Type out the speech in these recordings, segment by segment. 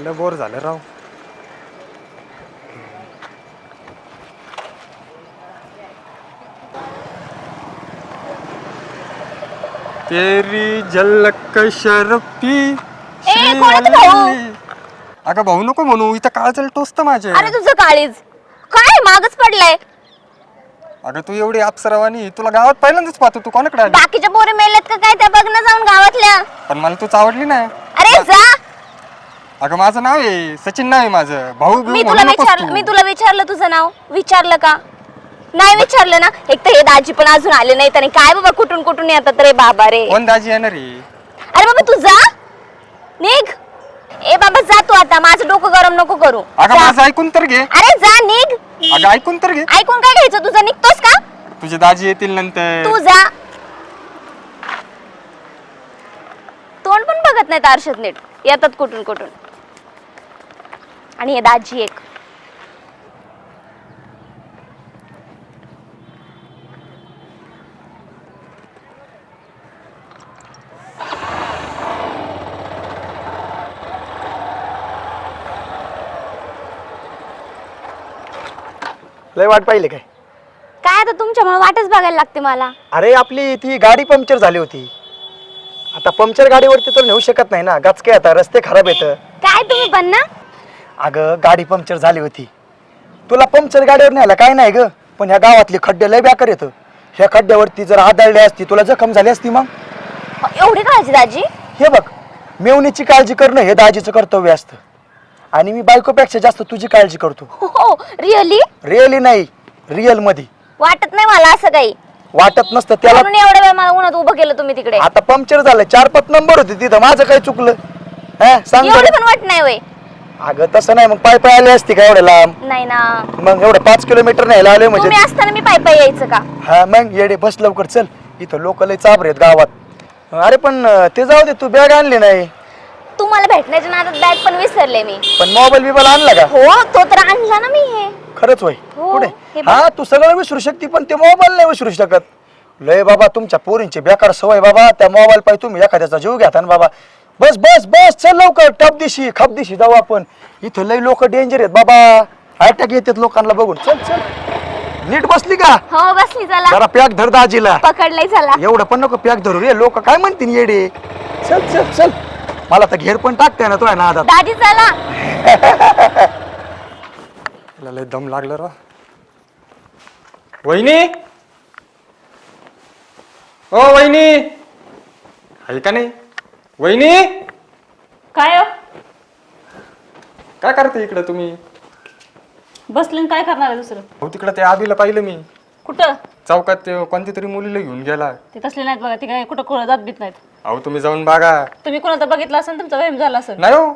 आलेलं बोर झालं राव. तेरी झलक तो भाऊ? अगं भाऊ नको म्हणू इथं काळ चल टोचत माझे अरे तुझं काळीज. काय मागच पडलाय? अगं तू एवढी अप्सरावानी तुला गावात पहिल्यांदाच पाहतो तू कोणाकडे आली? बाकीच्या पोरी मेल्यात का काय त्या बघ ना जाऊन गावातल्या? पण मला तूच आवडली नाही. अरे जा. अगं माझं नाव आहे सचिन नाव आहे माझं. भाऊ मी तुला म्हणू नकोस विचारलं तू. मी तुला विचारलं तुझं नाव? विचारलं का? नाही विचारलं ना? एक तर हे दाजी पण अजून आले नाहीत आणि काय बाबा कुठून कुठून येतात रे बाबा रे? कोण दाजी येणार आहे? अरे बाबा तू जा. निघ. ए बाबा जा तू आता. माझं डोकं गरम नको करू. अगं जा. माझं ऐकून तर घे. अरे जा निघ. अगं ऐकून तर घे. ऐकून काय घ्यायचं तुझं? निघतोस का? तुझे दाजी येतील नंतर. तू जा. तोंड पण बघत नाहीत आरशात नीट. येतात कुठून कुठून. आणि हे दाजी एक. लय वाट पाहिली काय? काय आता तुमच्यामुळे वाटच बघायला लागते मला. अरे आपली ती गाडी पंक्चर झाली होती. आता पंक्चर गाडीवरती तर नेऊ शकत नाही ना. गचके आता रस्ते खराब येतं काय तुम्ही पण ना अगं गाडी पंक्चर झाली होती. तुला पंक्चर गाडीवर न्यायला काय नाही ग? पण ह्या गावातले खड्डे लय बेकार येतं ह्या खड्ड्यावरती जर आदळली असती तुला जखम झाली असती मग? एवढी काळजी दाजी? हे बघ मेवणीची काळजी करणं हे दाजीचं कर्तव्य असतं. आणि मी बायकोपेक्षा जास्त तुझी काळजी करतो. हो रिअली रिअली नाही रिअलमध्ये वाटत नाही मला असं काही. वाटत नसतं त्याला म्हणून एवढ्या वेळ मला उन्हात उभं केलं तुम्ही तिकडे. आता पंक्चर झालं चार पाच नंबर होते तिथं माझं काय चुकलं? हा सांग बरं. पण वाट नाही वय अगं तसं नाही. मग पाय पाय आले असते का एवढ्या लांब? नाही ना. मग एवढं पाच किलोमीटर नाही आले म्हणजे? तुम्ही असताना मी पाय पाय यायचं का? हा मग येडे बस लवकर चल. इथं लोक लय चाबर आहेत गावात. अरे पण अं, ते जाऊ दे तू बॅग आणली नाही. तुम्हाला भेटण्याच्या नादात बॅग पण विसरले मी. पण मोबाईल बिबाईल आणला का? हो तो तर आणला ना मी हे. खरंच होय. हो, पुढे हे बघ. हा तू सगळं विसरू शकते पण ते मोबाईल नाही विसरू शकत. लय बाबा तुमच्या पोरींची बेकार सवय बाबा. त्या मोबाईल पाहिजे तुम्ही एखाद्याचा जीव घ्या ना बाबा. बस बस बस चल लवकर टप दिशी खप दिशी जाऊ आपण. इथं लय लोक डेंजर आहेत बाबा. अटॅक येतात लोकांना बघून. चल चल. नीट बसली का? हो बसली चला. जरा पॅक धर दाजीला. पकडलंय चला. एवढं पण नको पॅक धरू रे. लोक काय म्हणतील येडे? चल चल चल. मला तर घेर पण टाकते ना तो ना आता दाजी चला. लय दम लागलं रा. वहिनी? ओ वहिनी. आहे का नाही? वहिनी? काय हो? काय करते इकडं तुम्ही? बसले काय करणार आहे दुसरं? हो तिकडं ते आबीला पाहिलं मी. कुठं? चौकात ते कोणती तरी मुलीला घेऊन गेला. ते तसले नाहीत बघा ते काय कुठं कुठं जात बीत नाहीत. अहो तुम्ही जाऊन बघा. तुम्ही तर बघितलं असेल तुमचा वहम झाला असेल. नाही हो.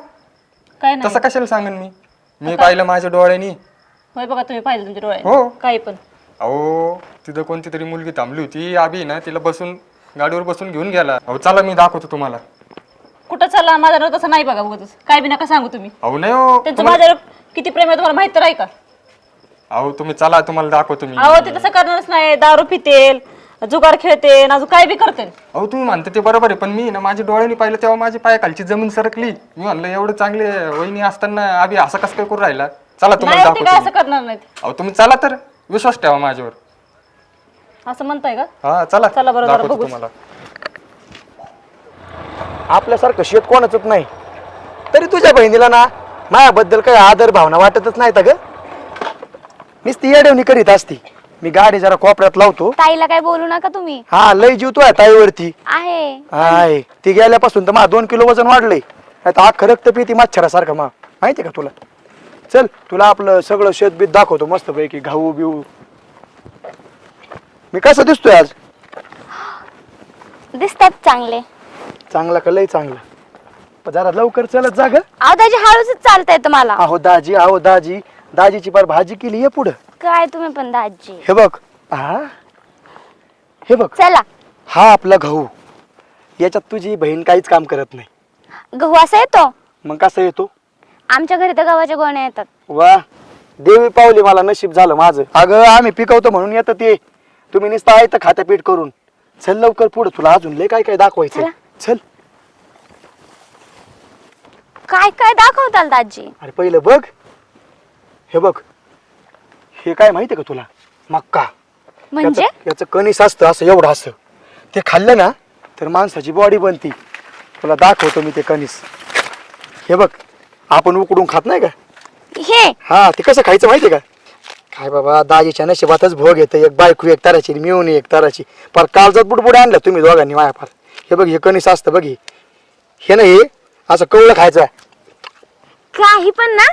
काय नाही. तसं कशाला सांगेन मी? मी पाहिलं माझ्या डोळ्यांनी. होय बघा तुम्ही पाहिलं तुमच्या डोळ्यात हो. काही पण. अहो तिथं कोणती तरी मुलगी थांबली होती आबी ना तिला बसून गाडीवर बसून घेऊन गेला. अहो चला मी दाखवतो तुम्हाला. कुठं चालला माझ्यावर तसं नाही बघा बघतच काय बी नका सांगू तुम्ही. अहो नाही हो त्यांचं तुम्हाला- माझ्यावर किती प्रेम आहे तुम्हाला माहीत तर आहे का? अहो तुम्ही चला तुम्हाला दाखवतो मी. अहो ते तसं करणारच नाही. दारू पितेल जुगार खेळते अजून काय बी करते अहो तुम्ही म्हणता ते बरोबर आहे पण मी ना माझ्या डोळ्यांनी पाहिलं तेव्हा माझी पायाखालची जमीन सरकली. मी म्हणलं एवढं चांगले वहिनी असताना आबी असं कसं काय करू राहिला? चला तुम्हाला नाही ते काय असं करणार नाहीत. मी. अहो तुम्ही चला तर. विश्वास ठेवा माझ्यावर. असं म्हणताय का? हा चला. चला बरं, जरा दाखवतो बघू. तुम्हाला. आपल्यासारखं शेत कोणाचंच नाही. तरी तुझ्या बहिणीला ना माझ्याबद्दल काही आदर भावना वाटतच नाही ग नुसती येडवणी करीत असती. मी गाडी जरा कोपऱ्यात लावतो. ताईला काय बोलू नका तुम्ही. हा लय जीवतोय ताईवरती. आहे. हाय ती गेल्यापासून तर मा दोन किलो वजन वाढलंय. नाही तर आख रक्त पिती मच्छरासारखं मा. माहिती का तुला? चल तुला आपलं सगळं शेतबीत दाखवतो मस्त पैकी घाऊ बिऊ. मी कसं दिसतोय आज? दिसतात चांगले. चांगला का लय चांगला? पण जरा लवकर चलत जा ग. अहो दाजी हळूच चालता येतं मला अहो दाजी अहो दाजी. दाजीची पार भाजी केली ये पुढं. काय तुम्ही पण दाजी. हे बघ. हा हे बघ. चला. हा आपला गहू. याच्यात तुझी बहीण काहीच काम करत नाही. गहू असा येतो? मग कसा येतो? आमच्या घरी तर गव्हाच्या गोण्या येतात. वा. देवी पावली मला नशीब झालं माझं. अगं आम्ही पिकवतो म्हणून येतं ते. तुम्ही नुसतं आहे तर खात्यापीठ करून. चल लवकर पुढं. तुला अजून लय काय काय दाखवायचं चला. चल. काय काय दाखवताल दाजी? अरे पहिलं बघ. हे बघ. हे काय माहितीये का तुला? मक्का. म्हणजे? याचं- याचं कणीस असतं असं एवढं असं ते खाल्लं ना तर माणसाची बॉडी बनती. तुला दाखवतो मी ते कणीस. हे बघ. आपण उकडून खात नाही का? हे? हा ते कसं खायचं माहितीये का? काय बाबा दाजीच्या नशिबातच भोग येतं. एक बायको एक ताराची मिळून एक ताराची पर काळजात बुडबुडे आणल्या तुम्ही दोघांनी माया फार हे बघ हे कणीस असतं बघ हे. हे ना हे असं कवळं खायचं काही पण ना.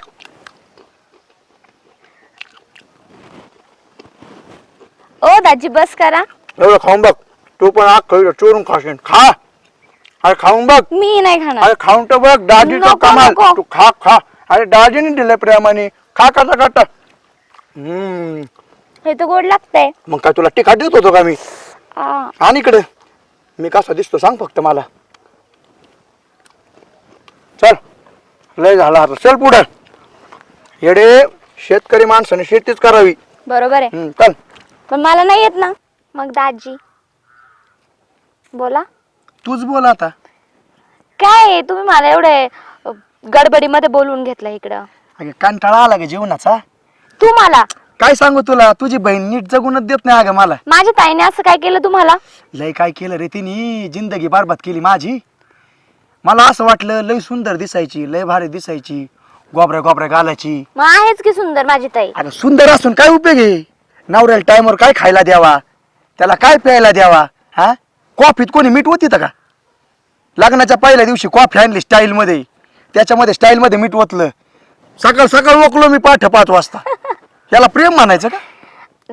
ओ दाजी बस करा. एवढं खाऊन बघ. तू पण आग खाऊ चोरून खाशील. खा. अरे खाऊन बघ. मी नाही खाणार. अरे खाऊन तर बघ दाजी नको, कमाल. नको. तू खा खा. अरे दाजीने दिलं प्रेमाने. खा करता करता हम्म. हे तर गोड लागतंय. मग काय तुला टिकाट देत होतो का मी? आ, आणि इकडे. मी कसा दिसतो सांग फक्त मला. चल लय झाला आता. चल पुढे. येडे शेतकरी माणसाने शेतीच करावी. बरोबर आहे. हम्म, चल. पण मला नाही येत ना. मग दाजी. बोला. तूच बोल आता. काय आहे, तुम्ही मला एवढे अ, गडबडीमध्ये बोलवून घेतलं इकडं. अगे कंटाळा आला गे जीवनाचा. तू मला. काय सांगू तुला? तुझी बहीण नीट जगूनच देत नाही अगं मला. माझ्या ताईने असं काय केलं तुम्हाला? लय काय केलं रे तिने? जिंदगी बरबाद केली माझी. मला असं वाटलं लय सुंदर दिसायची लय भारी दिसायची गोबऱ्या गोबऱ्या घालायची मग आहेच की सुंदर माझी ताई. अगं सुंदर असून काय उपयोग आहे? नवऱ्याला टायमवर काय खायला द्यावा? त्याला काय प्यायला द्यावा? हा? कॉफीत कोणी मीठ होती का? लग्नाच्या पहिल्या दिवशी कॉफी आणली स्टाईलमध्ये त्याच्यामध्ये स्टाईलमध्ये मीठ ओतलं. सकाळ सकाळ ओकलो मी पाठ पाच वाजता. याला प्रेम म्हणायचं का?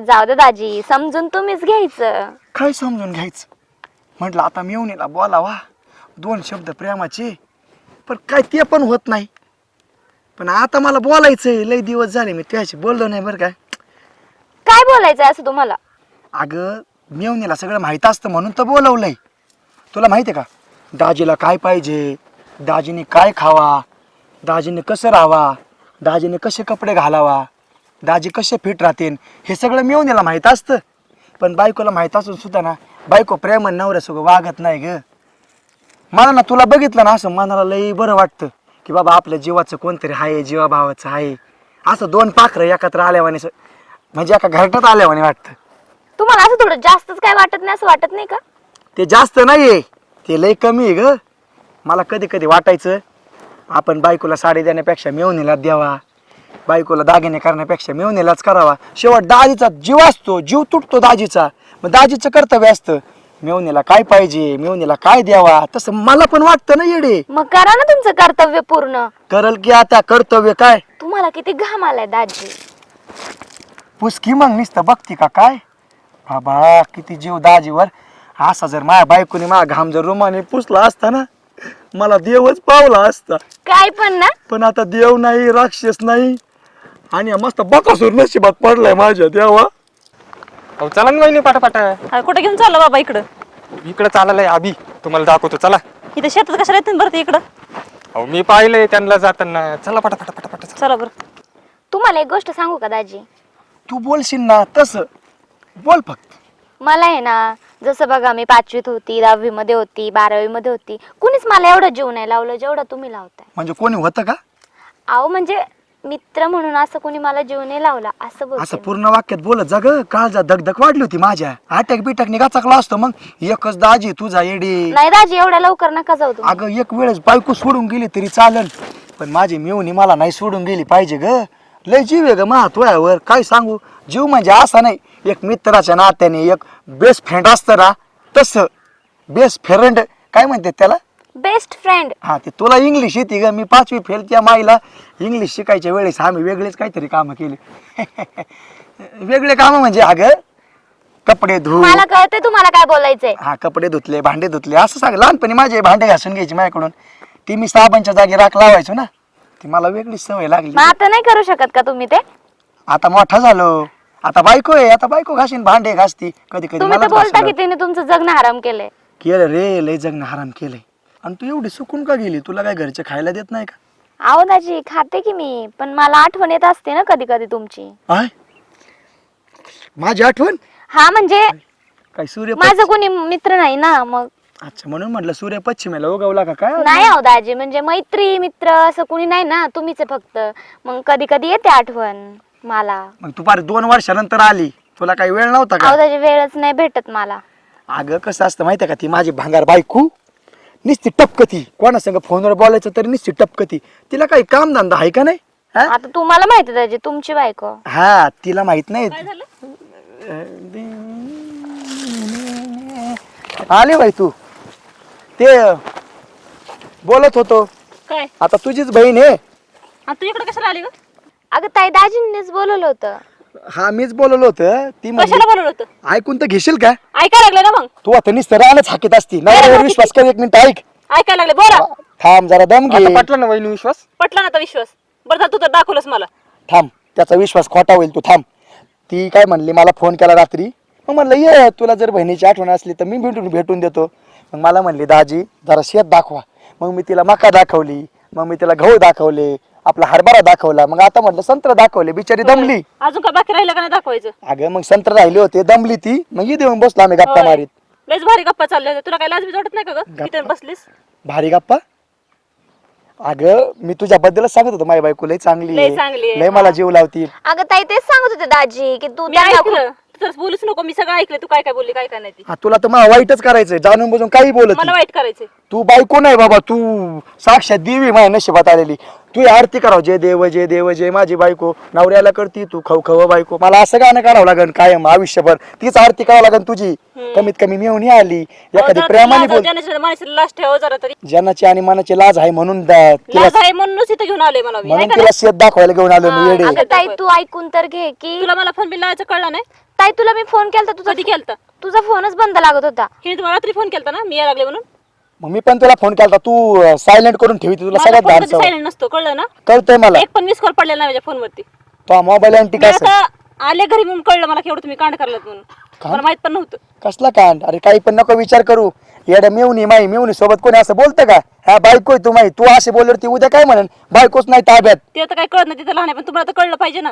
जाऊ दे दाजी समजून तुम्हीच घ्यायचं. काय समजून घ्यायचं? म्हटलं आता मेवणीला बोलावा. दोन शब्द प्रेमाचे. पण काय ते पण होत नाही. पण आता मला बोलायचंय लय दिवस झाले मी त्याशी बोललो नाही बरं काय काय बोलायचंय असं तुम्हाला? अगं मेवणीला सगळं माहीत असतं म्हणून तर बोलवलंय. तुला माहिती आहे का? दाजीला काय पाहिजे? दाजीने काय खावा? दाजीने कसं राहावा? दाजीने कसे कपडे घालावा? दाजी कसे फिट राहतील हे सगळं मेवणीला माहीत असतं. पण बायकोला माहीत असून सुद्धा ना बायको प्रेम नवऱ्यासोबत वागत नाही ग. मला ना तुला बघितलं ना असं मनाला लई बरं वाटतं की बाबा आपल्या जीवाचं कोणतरी आहे जीवाभावाचं आहे असं दोन पाखरं एकत्र आल्यावाने म्हणजे एका घरटात आल्यावाने वाटतं. तुम्हाला असं थोडं जास्तच काय वाटत नाही असं वाटत नाही का? ते जास्त नाहीये ते लय कमी आहे ग. मला कधी कधी वाटायचं आपण बायकोला साडी देण्यापेक्षा मेवणीला द्यावा. बायकोला दागिने करण्यापेक्षा मेवणीलाच करावा. शेवट दाजीचा जीव असतो जीव तुटतो दाजीचा. मग दाजीचं कर्तव्य असतं मेवणीला काय पाहिजे मेवणीला काय द्यावा? तसं मला पण वाटतं ना येडे. मग करा ना तुमचं कर्तव्य पूर्ण. करल की आता कर्तव्य काय? तुम्हाला किती घाम आलाय दाजी. पुसकी मग नुसतं बघती का काय? बाबा किती जीव दाजीवर. असा जर माझ्या बायकोने माझा घाम जर रुमाने पुसला असता ना मला देवच पावला असता. काय पण ना? पण आता देव नाही राक्षस नाही आणि हा मस्त बकासूर नशिबात पडलाय माझ्या देवा. अहो चला ना वहिनी पाटापाटा. अरे कुठे घेऊन चाललं बाबा इकडं? इकडे चाललंय आबी. तुम्हाला दाखवतो चला. इथं शेतात कशाला येते बरं ते इकडं? अहो मी पाहिलंय त्यांना जाताना. चला पटापटा पटापटा चला. चला बरं. तुम्हाला एक गोष्ट सांगू का दाजी? तू बोलशील ना तस. बोल फक्त. मला आहे ना जसं बघा मी पाचवीत होती दहावी मध्ये होती बारावी मध्ये होती. कुणीच मला एवढं जीव नाही लावलं जेवढं तुम्ही लावताय. म्हणजे कोणी होतं का? अहो म्हणजे मित्र म्हणून असं कोणी मला जीव नाही लावला असं असं बोलते. पूर्ण वाक्यात बोलत जा ग. काळजा धगधग वाढली होती माझ्या. अटॅक बिटॅक निघाचाकला असतो मग. एकच दाजी तुझा येडी नाही दाजी एवढ्या लवकर नका जाऊ तुम्ही. अगं एक वेळेस बायको सोडून गेली तरी चालेल पण माझी मेवणी मला नाही सोडून गेली पाहिजे ग. लय जीव आहे ग मा तुझ्यावर काय सांगू? जीव म्हणजे असा नाही. एक मित्राच्या नात्याने एक बेस्ट फ्रेंड असतं ना तसं. बेस्ट फ्रेंड काय म्हणते त्याला? बेस्ट फ्रेंड हा ते तुला इंग्लिश येते ग. मी पाचवी फेल त्या माईला इंग्लिश शिकायच्या वेळेस आम्ही वेगळेच काहीतरी कामं केले. वेगळे कामं म्हणजे अगं कपडे धु मला कळतंय तुम्हाला काय बोलायचंय. हा कपडे धुतले भांडे धुतले. असं सांग लहानपणी माझे भांडे घासून घ्यायचे माझ्याकडून. ती मी साबांच्या जागी राख लावायचो ना. ती मला वेगळीच सवय लागली. मग आता नाही करू शकत का तुम्ही ते? आता मोठा झालो. आता बायको आहे आता बायको घासीन भांडे घासती. कधी कधी तुम्ही तर मलाच बोलता घासायला. की तिने तुमचं जगणं हराम केलंय. केलं रे लय जगणं हराम केलंय. आणि तू एवढी सुकून का गेली? तुला काय घरचे खायला देत नाही का? अहो दाजी खाते की मी पण मला आठवण येत असते ना कधी कधी तुमची. आय? माझी आठवण? हा म्हणजे काय सूर्य माझं कोणी मित्र नाही ना मग अच्छा म्हणून म्हटलं सूर्य पश्चिमेला उगवला का? काय नाही अहो दाजी म्हणजे मैत्री मित्र असं कुणी नाही ना तुम्हीच आहे फक्त. मग कधी कधी येते आठवण मला. मग तू फार दोन वर्षानंतर आली तुला काही वेळ नव्हता अहो का दाजी वेळच नाही भेटत मला. अगं कसं असतं माहितीये का ती माझी भांगार बायकू निस्ती टपकती. कोणा संग फोनवर बोलायचं तरी निस्ती टपकती. तिला काही काम धंदा आहे का नाही? हा? आता तुम्हाला माहिती दाजी तुमची बायको. हा तिला माहीत नाही. काय झालं? आले बाई तू. ते बोलत होतो. काय? आता तुझीच बहीण आहे. तू इकडे कशाला आली ग? अगं ताई दाजींनीच बोलवलं होतं. हा मीच बोललो होतं. ती म्हणजे बोलवलं होतं? ऐकून तर घेशील का? ऐकायला लागले ना मग. तू आता नुसतं राहणंच हाकीत असती. नवऱ्यावर विश्वास कर एक मिनिट ऐक. ऐकायला लागले. बोला. थांब जरा दम घे. आता पटलं ना वहिनी विश्वास? पटला ना आता विश्वास. बरं झालं तू तर दाखवलंस मला. थांब त्याचा विश्वास खोटा होईल तू. थांब. ती काय म्हणली मला फोन केला रात्री. मग म्हणलं ये तुला जर बहिणीची आठवण असली तर मी भेटून भेटून देतो. मग मला म्हणली दाजी जरा शेत दाखवा. मग मी तिला मका दाखवली मग मी तिला गहू दाखवले आपला हरभरा दाखवला. मग आता म्हटलं संत्र दाखवले बिचारी दमली. अजून काय बाकी राहिलं का नाही दाखवायचं? अगं मग संत्र राहिले होते दमली ती. मग इथे येऊन बसलो आम्ही गप्पा. मारीत. लयच भारी गप्पा चालल्या होत्या. तुला काय लाज बीज वाटत नाही का ग? इथे बसलीस? भारी गप्पा? अगं मी तुझ्याबद्दलच सांगत होतो माझी बायको लय चांगली लय. चांगली आहे, लय मला जीव लावती. अगं ताई तेच सांगत होते दाजी की तू मी त्यांना ऐकलं. तू तर बोलूच नको. मी सगळं ऐकलं. तू काय काय बोलली काय काय नाही ती. हा, तुला तर मला वाईटच करायचंय. जाणून बुजून काही बोलत मला नाही. वाईट करायचंय. तू बायको नाही बाबा तू साक्षात देवी माझ्या नशिबात आलेली. तू ही आरती कराव. जय देव जय देव जय माझी बायको. नवऱ्याला करती तू खव खव बायको. मला असं गाणं काढावं लागेल कायम आयुष्यभर. तीच आरती करावं लागेल तुझी. कमीत कमी मिळून आली. एखादी प्रेमाने लाज- बोल. ज्याने- माणसाला लाज ठेव जरा तरी. जनाची आणि मनाची लाज आहे म्हणून दा- तिला लाज आहे म्हणूनच इथं घेऊन आले मला मी. म्हणून ऐका तिला. शेत दाखवायला घेऊन आलो मी येडे. अगं ताई तू ऐकून तर घे की तुला मला फोन बिल लावायचं कळलं नाही? ताई तुला मी फोन केलता? तुझा कधी केलता? तुझा फोनच बंद लागत होता. हिने तुम्हाला रात्री फोन केलता ना? मी यायला लागले म्हणून? मग मी पण तुला फोन केला तू सायलेंट करून ठेवते. तुला सगळ्यात माझा फोन सायलेंट नसतो कळलं ना? कळतंय मला. एक पण मिस कॉल पडलेला नाही माझ्या फोनवरती तो मोबाईल मी काय आता आले घरी म्हणून कळलं मला केवढं तुम्ही कांड करलात म्हणून. मला माहीत पण नव्हतं. कसला कांड? अरे काही पण नको विचार करू. येड्या मेवणी माई मेवणी सोबत कोणी असं बोलतं का? हा बायको आहे तू माई. तू असे बोलवर ती उद्या काय म्हणन? बायकोच नाही ताब्यात. ते आता काय कळत नाही तिथं लहान आहे पण तुम्हाला तर कळलं पाहिजे ना.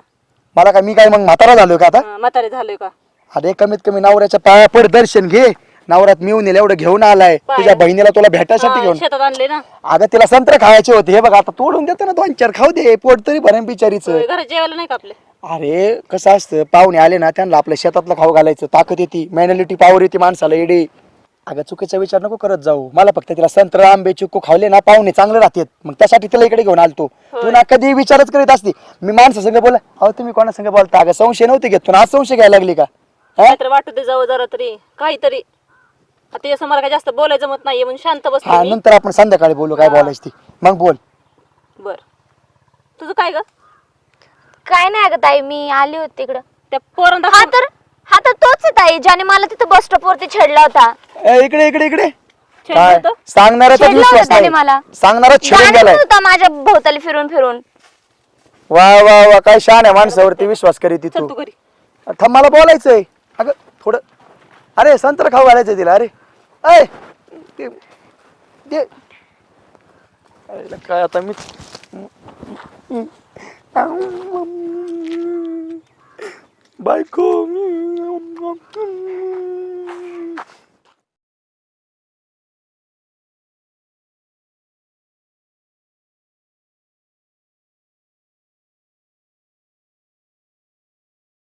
मला काय मी काय मग म्हातारा झालोय का आता? हा, म्हातारे झालोय का? अरे कमीत कमी नवऱ्याच्या पाया पड दर्शन घे. नवऱ्यात मिळून एवढं घेऊन आलाय. तुझ्या बहिणीला तुला भेटायसाठी हा, घेऊन. शेतात आणले ना. अगं तिला संत्र खायचे होते. हे बघ आता तोडून देतो ना दोन चार खाऊ दे. पोट तरी भरण बिचारीच. होय, घरात जेवायला नाही का आपले? अरे कसं असतं पाहुणे आले ना त्यांना आपल्या शेतातलं खाऊ घालायचं. ताकद येते मॅनॅलिटी पॉवर येते माणसाला येडे. अगं चुकीचा विचार नको करत जाऊ. मला फक्त तिला संत्र आंबे चिक्कू खावले ना पाहुणे चांगले राहतात. मग त्यासाठी तिला इकडे घेऊन आलतो तू. ना कधी विचारच करीत असती. मी माणसा संग बोला अहो तुम्ही कोणा संग बोलता? अगं संशय नव्हते घेत तू ना? आज संशय घ्यायला लागली का? हा? काहीतरी वाटू दे जाऊ जरा तरी. काहीतरी. आता असं मला काय जास्त बोलायचं जमत नाहीये म्हणून शांत हा. नंतर आपण संध्याकाळी बोलू काय बोलायची ती. मग बोल. बर. तुझं काय ग? काय नाही अगं ताई मी आली होती तिकडं. त्या पोरांना हा तर? हा तर तोच आहे ताई ज्याने मला तिथं बस स्टॉप वरती छेडला होता. ए, इकडे इकडे इकडे. छेडलं काय? होतं? सांगणाराचा छेडलं विश्वास होतं त्याने नाही. मला. सांगणारा छेडून गाणं गेलाय. म्हणत होता माझ्या भोवताली फिरून फिरून. वा वा वा काय शान आहे माणसावरती विश्वास करीत ती चल तू. तू घरी. थांब मला बोलायचंय. अगं थोडं. अरे संत्र खाऊ घालायचं तिला अरे. अय ते दे. अरे काय आता मी बायको. 음, 음, 음.